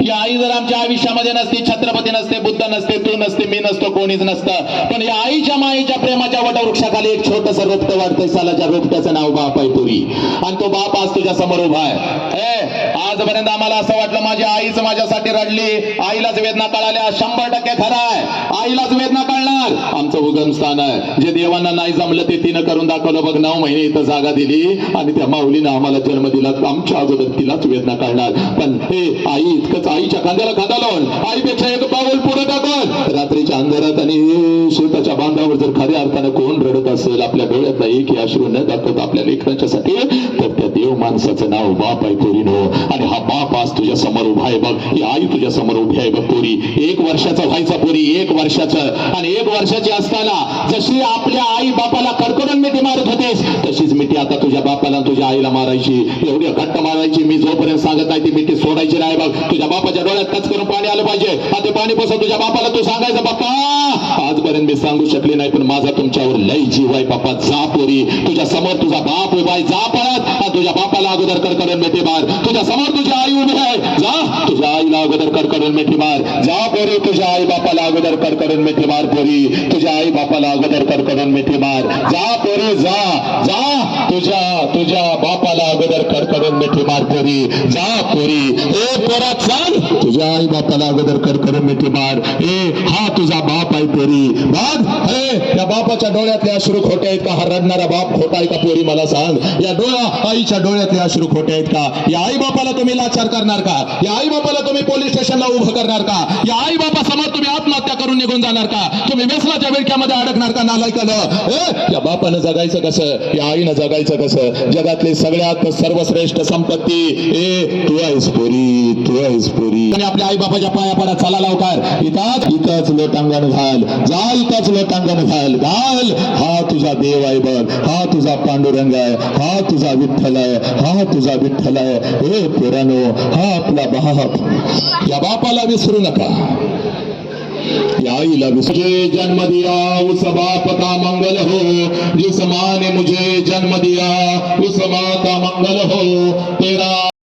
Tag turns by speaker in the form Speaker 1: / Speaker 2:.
Speaker 1: ही आई जर आमच्या आयुष्यामध्ये नसती छत्रपती नसते बुद्ध नसते तू नसते मी नसतो कोणीच नसतं. पण या आईच्या माईच्या प्रेमाच्या वटवृक्षाखाली एक छोटस रोपट वाढतंय सालाच्या रोपट्याचं नाव बाप आहे तुरी. आणि तो बाप आज तुझ्या समोर उभा आहे. आजपर्यंत आम्हाला असं वाटलं माझी आईच माझ्यासाठी रडली. आईलाच वेदना कळाल्या. शंभर टक्के खरं आहे. आईलाच वेदना कळणार. आमचं उगम स्थान आहे. जे देवांना नाही जमलं ते तिनं करून दाखवलं. बघ नऊ महिने इथं जागा दिली आणि त्या माऊलीनं आम्हाला जन्म दिला. आमच्या अगोदर तिलाच वेदना कळणार. पण हे आई इतकंच आईच्या खांद्याला खांदा लावून आईपेक्षा एक पाऊल पुढे टाकून रात्रीच्या अंधारात आणि शेताच्या बांधावर जर खऱ्या अर्थानं कोण रडत असेल आपल्या डोळ्यातला एक अश्रू न दाखवत आपल्या लेखनाच्यासाठी तर त्या माणसाचं नाव बाप आहे पोरीनो आणि हा बाप आज तुझ्या समोर उभा आहे बघ. ही आई तुझ्या समोर उभी आहे बघ पोरी. एक वर्षाचा व्हायचा पोरी एक वर्षाचं. आणि एक वर्षाची असताना जशी आपल्या आई बापाला कडकडून मिठी मारत होतेस तशीच मिठी आता तुझ्या बापाला तुझ्या आईला मारायची. एवढी घट्ट मारायची. मी जोपर्यंत सांगत नाही ती मिठी सोडायची नाही बघ. तुझ्या बापाच्या डोळ्यात टच करून पाणी आलं पाहिजे. आता ते पाणी बसव तुझ्या बापाला तू सांगायचं बाप्पा आजपर्यंत मी सांगू शकले नाही पण माझा तुमच्यावर लय जीव आहे बाप्पा. जा पोरी. तुझ्या समोर तुझा बाप उभा आहे. जा आईला बापाला अगोदर कडकडून मिठी मार. तुझ्या समोर तुझी आई उभी आहे. जा. तुझ्या आईला अगोदर कडकडून मिठी मार. जा पोरी. तुझ्या आई बापाला अगोदर कडकडून मिठी मार पोरी. तुझ्या आई बापाला अगोदर कडकडून मिठी मार. जा पोरी जा. जा. तुझ्या तुझ्या बापा कडकडून मिठी मार पोरी जा पोरी. ए पोरा चाल. तुझ्या आई बापाला अगोदर कडकडून मिठी मार. ए हा तुझा बाप आहे पोरी. बाग ए या बापाच्या डोळ्यातले अश्रू खोटे आहेत का? हा रडणारा बाप खोटा आहे का पोरी मला सांग. या डोळा आईच्या डोळ्यातले अश्रू खोटे आहेत का? या आई बापाला तुम्ही लाचार करणार का? या आई बापाला तुम्ही पोलीस स्टेशनला उभं करणार का? या आई बापा समोर तुम्ही आत्महत्या करून निघून जाणार का? तुम्ही व्यसनाच्या विळक्यामध्ये अडकणार का नालायकाला या बापानं जगायचं कसं? या आईनं जगायचं कसं? जगातले सगळ्यात सर्वश्रेष्ठ संपत्ती. ए तू आहेस पोरी तू आहेस पोरी. आणि आपल्या आई बापाच्या पाया पडा चला लावकार. इथंच इथंच लोटांगण घाल जाल इथंच लोटांगण घाल घाल हा तुझा देव आहे बघ. हा तुझा पांडुरंग आहे. हा तुझा विठ्ठल आहे. हा तुझा विठ्ठल आहे. ए पुरानो हा आपला बाप. या बापाला विसरू नका. या आईला हो, मुझे जन्म दिया उस बाप का मंगल हो जिस माँ ने मुझे जन्म दिया उस माँ का मंगल हो तेरा